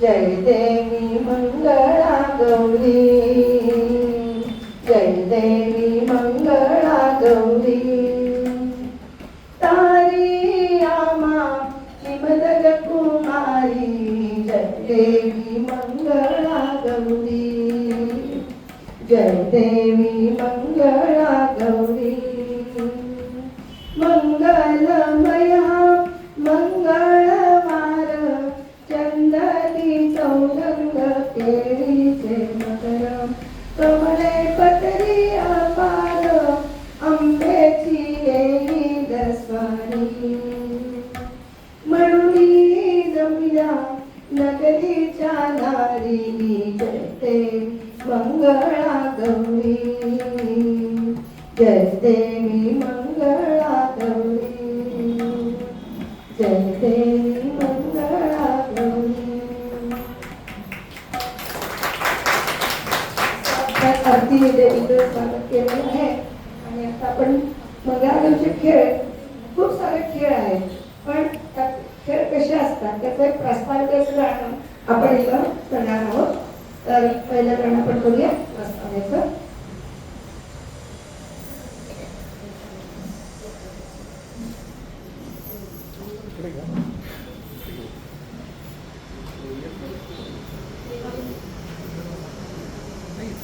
जय देवी मंगळा गौरी जय देवी मंगळा गौरी तारी आमा श्रीमद कुमारी जय देवी मंगळा गौरी जय देवी मंगळा गौरी मंगलमया चौरंग केळीचे मकर कमळे पतरी अपार आंब्याची येई दस्वारी. म्हणून जमिया नगरीच्या नारी जयते मंगळा गौरी. जय देवी मंगळा गौरी. त्यात आरती देवीचं स्वागत केलेलं आहे. आणि आता आपण मंगळागौरीचे खेळ खूप सारे खेळ आहेत. पण त्यात खेळ कसे असतात त्याचं एक प्रस्तावित गाणं आपण इथं करणार आहोत. तर पहिलं गाणं आपण करूया प्रस्तावायचं Thank you.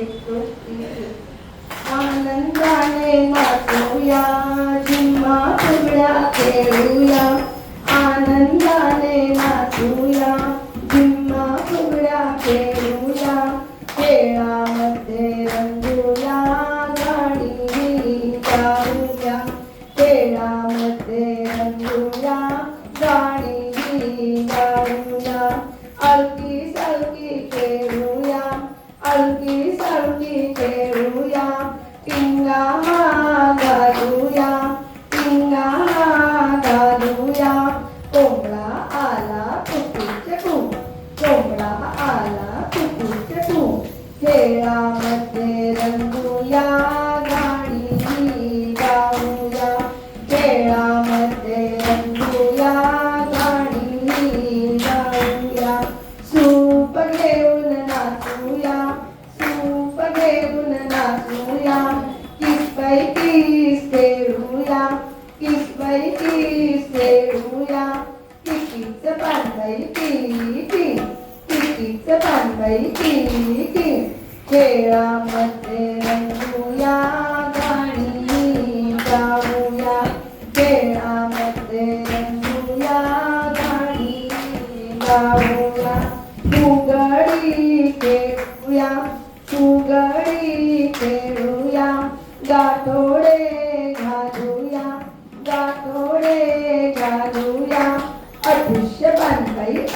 एक दोन तीन आनंदाने नाचूया झिम्मा फुगड्या खेळूया. आनंदाने नाचूया các bạn mấy tỷ tỷ tỷ tỷ các bạn mấy tỷ tỷ kỳ kỳ kỳ kỳ kỳ kỳ à,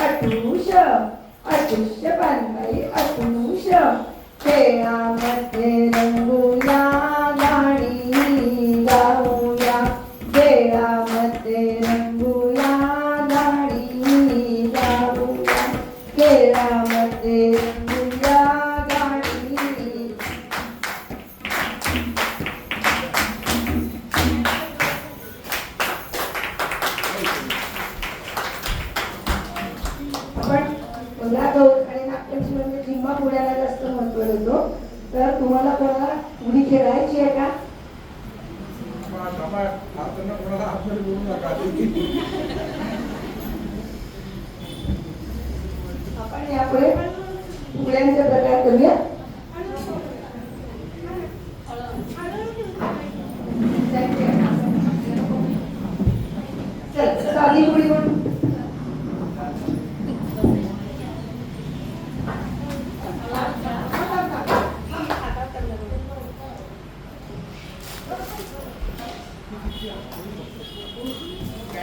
Atush अठुष अठुष्य Atush खेळामध्ये रंगूया. आपण गौर आणि नागपंचमी म्हणजे झिम्मा पुण्याला जास्त महत्त्व देतो. तर तुम्हाला कोणाला उडी खेळायची आहे का? आपण यापुढे फुगड्यांचे प्रकार करूया. चल साधी फुगडी